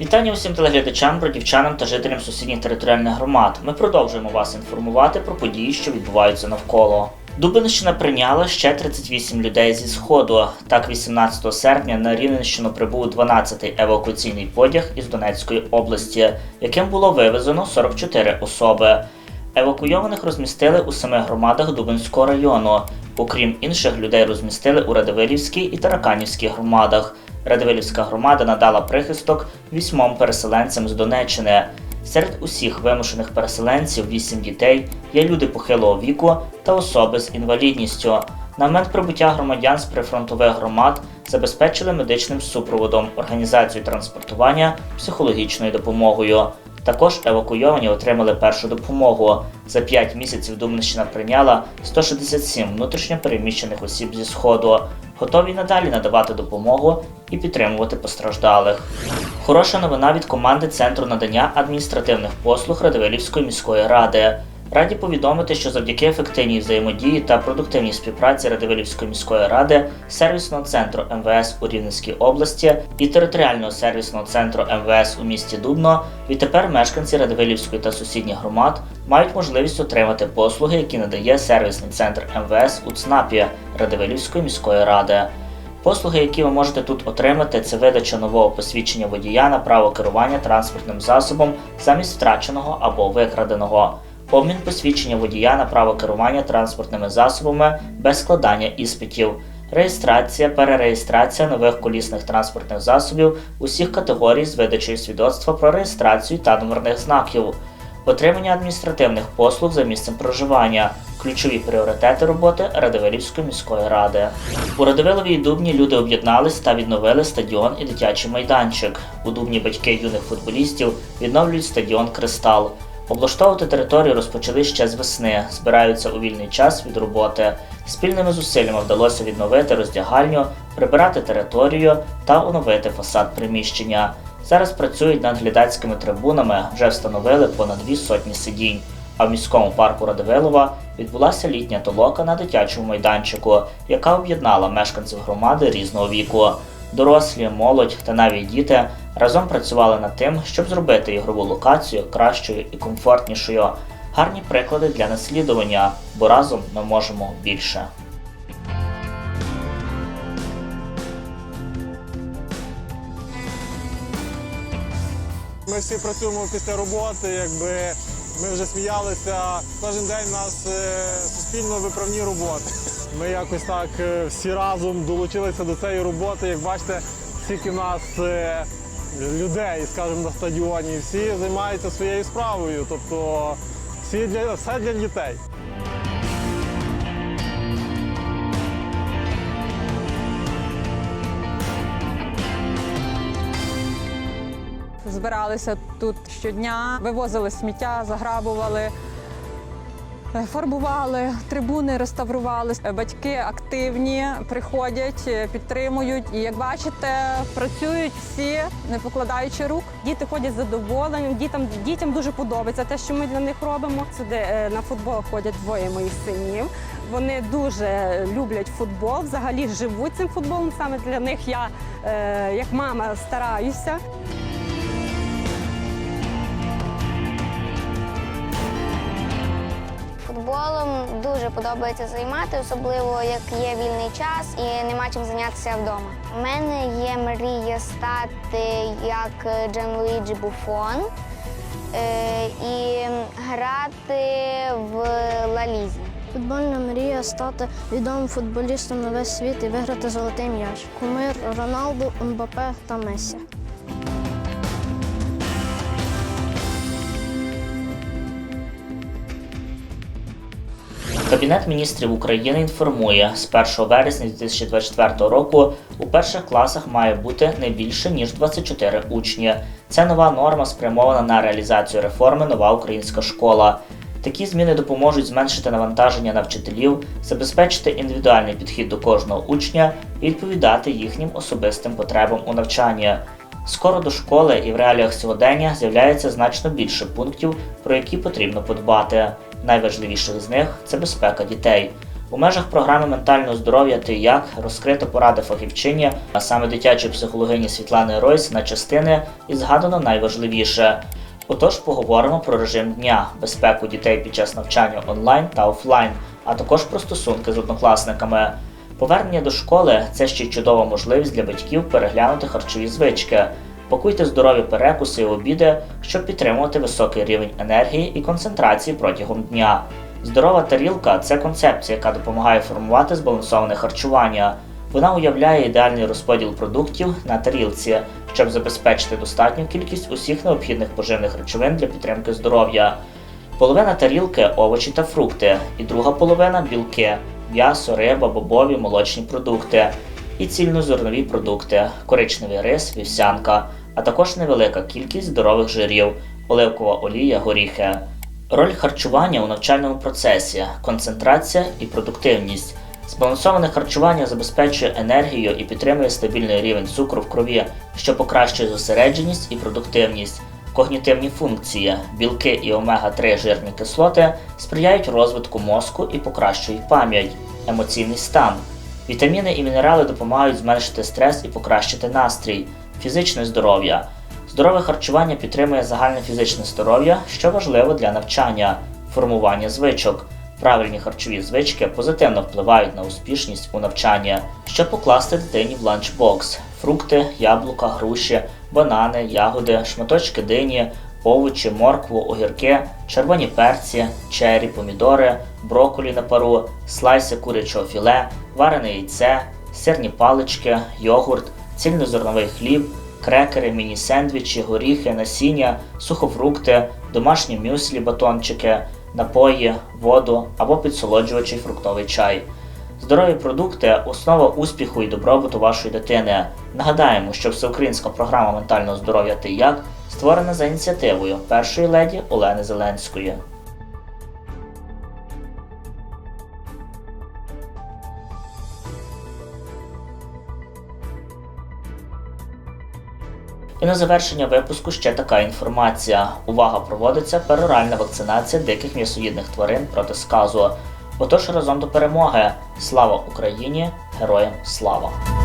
Вітання усім телеглядачам, бродівчанам та жителям сусідніх територіальних громад. Ми продовжуємо вас інформувати про події, що відбуваються навколо. Дубинщина прийняла ще 38 людей зі сходу. Так, 18 серпня на Рівненщину прибув 12-й евакуаційний потяг із Донецької області, яким було вивезено 44 особи. Евакуйованих розмістили у семи громадах Дубинського району. Окрім інших, людей розмістили у Радивилівській і Тараканівській громадах. Радивилівська громада надала прихисток вісьмом переселенцям з Донеччини. Серед усіх вимушених переселенців вісім дітей є люди похилого віку та особи з інвалідністю. На момент прибуття громадян з прифронтових громад забезпечили медичним супроводом, організацію транспортування, психологічною допомогою. Також евакуйовані отримали першу допомогу. За 5 місяців Думнищина прийняла 167 внутрішньо переміщених осіб зі сходу. Готові надалі надавати допомогу і підтримувати постраждалих. Хороша новина від команди Центру надання адміністративних послуг Радивилівської міської ради. Раді повідомити, що завдяки ефективній взаємодії та продуктивній співпраці Радивилівської міської ради, сервісного центру МВС у Рівненській області і територіального сервісного центру МВС у місті Дубно, відтепер мешканці Радивилівської та сусідніх громад мають можливість отримати послуги, які надає сервісний центр МВС у ЦНАПі Радивилівської міської ради. Послуги, які ви можете тут отримати, це видача нового посвідчення водія на право керування транспортним засобом замість втраченого або викраденого, обмін посвідчення водія на право керування транспортними засобами без складання іспитів, реєстрація, перереєстрація нових колісних транспортних засобів усіх категорій з видачею свідоцтва про реєстрацію та номерних знаків. Отримання адміністративних послуг за місцем проживання ключові пріоритети роботи Радивилівської міської ради. У Радивиловій Дубні люди об'єднались та відновили стадіон і дитячий майданчик. У Дубні батьки юних футболістів відновлюють стадіон Кристал. Облаштовувати територію розпочали ще з весни, збираються у вільний час від роботи. Спільними зусиллями вдалося відновити роздягальню, прибирати територію та оновити фасад приміщення. Зараз працюють над глядацькими трибунами, вже встановили понад дві сотні сидінь. А в міському парку Радивилова відбулася літня толока на дитячому майданчику, яка об'єднала мешканців громади різного віку. Дорослі, молодь та навіть діти разом працювали над тим, щоб зробити ігрову локацію кращою і комфортнішою. Гарні приклади для наслідування, бо разом ми можемо більше. Ми всі працюємо після роботи, якби ми вже сміялися. Кожен день у нас е, суспільно виправні роботи. Ми якось так е, всі разом долучилися до цієї роботи. Як бачите, скільки нас е, людей, скажімо, на стадіоні, всі займаються своєю справою. Тобто всі для все для дітей. Збиралися тут щодня, вивозили сміття, заграбували, фарбували, трибуни реставрували. Батьки активні, приходять, підтримують. І як бачите, працюють всі, не покладаючи рук. Діти ходять задоволені. Дітям дітям дуже подобається те, що ми для них робимо. Сюди е, на футбол ходять двоє моїх синів. Вони дуже люблять футбол, взагалі живуть цим футболом. Саме для них я, е, як мама, стараюся. Футболом дуже подобається займати, особливо як є вільний час і нема чим зайнятися вдома. У мене є мрія стати як Джанлуїджі Буфон е, і грати в Лалізі. Футбольна мрія стати відомим футболістом на весь світ і виграти золотий м'яч. Кумир Роналду, Мбапе та Месі. Кабінет міністрів України інформує, з 1 вересня 2024 року у перших класах має бути не більше ніж 24 учні. Це нова норма спрямована на реалізацію реформи Нова українська школа. Такі зміни допоможуть зменшити навантаження на вчителів, забезпечити індивідуальний підхід до кожного учня і відповідати їхнім особистим потребам у навчанні. Скоро до школи і в реаліях сьогодення з'являється значно більше пунктів, про які потрібно подбати. Найважливіших з них це безпека дітей. У межах програми ментального здоров'я ти як розкрито поради фахівчині, а саме дитячої психологині Світлани Ройс на частини і згадано найважливіше. Отож, поговоримо про режим дня, безпеку дітей під час навчання онлайн та офлайн, а також про стосунки з однокласниками. Повернення до школи це ще й чудова можливість для батьків переглянути харчові звички. Пакуйте здорові перекуси і обіди, щоб підтримувати високий рівень енергії і концентрації протягом дня. Здорова тарілка це концепція, яка допомагає формувати збалансоване харчування. Вона уявляє ідеальний розподіл продуктів на тарілці, щоб забезпечити достатню кількість усіх необхідних поживних речовин для підтримки здоров'я. Половина тарілки овочі та фрукти, і друга половина білки, м'ясо, риба, бобові, молочні продукти і цільнозернові продукти, коричневий рис, вівсянка, а також невелика кількість здорових жирів, оливкова олія, горіхи. Роль харчування у навчальному процесі, концентрація і продуктивність. Збалансоване харчування забезпечує енергію і підтримує стабільний рівень цукру в крові, що покращує зосередженість і продуктивність. Когнітивні функції, білки і омега-3 жирні кислоти сприяють розвитку мозку і покращують пам'ять, емоційний стан. Вітаміни і мінерали допомагають зменшити стрес і покращити настрій, фізичне здоров'я. Здорове харчування підтримує загальне фізичне здоров'я, що важливо для навчання, формування звичок. Правильні харчові звички позитивно впливають на успішність у навчанні. Що покласти дитині в ланчбокс: фрукти, яблука, груші, банани, ягоди, шматочки дині, овочі, моркву, огірки, червоні перці, чері, помідори, брокколі на пару, слайси курячого філе, варене яйце, сирні палички, йогурт, цільнозерновий хліб, крекери, міні-сендвічі, горіхи, насіння, сухофрукти, домашні мюслі, батончики, напої, воду або підсолоджувачий фруктовий чай. Здорові продукти основа успіху і добробуту вашої дитини. Нагадаємо, що всеукраїнська програма ментального здоров'я Ти як створена за ініціативою першої леді Олени Зеленської. І на завершення випуску ще така інформація. Увага проводиться пероральна вакцинація диких м'ясоїдних тварин проти сказу. Отож разом до перемоги. Слава Україні! Героям слава!